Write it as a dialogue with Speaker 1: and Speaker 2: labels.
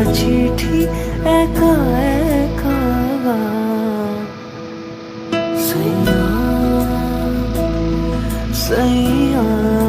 Speaker 1: লেখা চিঠি একা একা সৈয়া সৈয়া